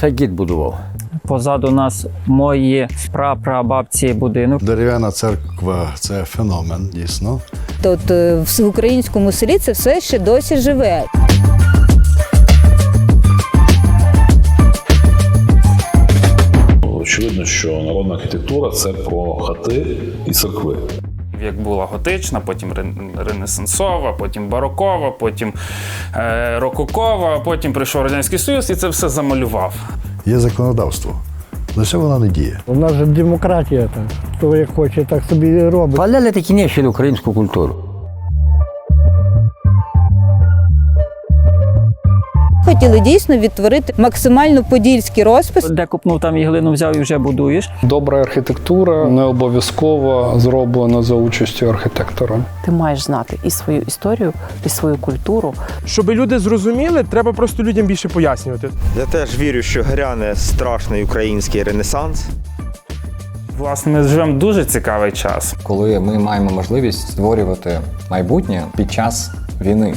Це дід будував. Позаду нас мої прапрабабці будинок. Дерев'яна церква це феномен, дійсно. От е, в українському селі це все ще досі живе. Очевидно, що народна архітектура це про хати і церкви. Як була готична, потім ренесансова, потім барокова, потім е, рококова, потім прийшов Радянський Союз і це все замалював. Є законодавство. Лише вона не діє. У нас же демократія так. Хто як хоче, так собі і робить. Паляли такі нещили українську культуру. Хотіли дійсно відтворити максимально подільський розпис. Де купнув, там і глину взяв і вже будуєш. Добра архітектура не обов'язково зроблена за участю архітектора. Ти маєш знати і свою історію, і свою культуру. Щоб люди зрозуміли, треба просто людям більше пояснювати. Я теж вірю, що гряне страшний український ренесанс. Власне, ми живемо дуже цікавий час. коли ми маємо можливість створювати майбутнє під час війни.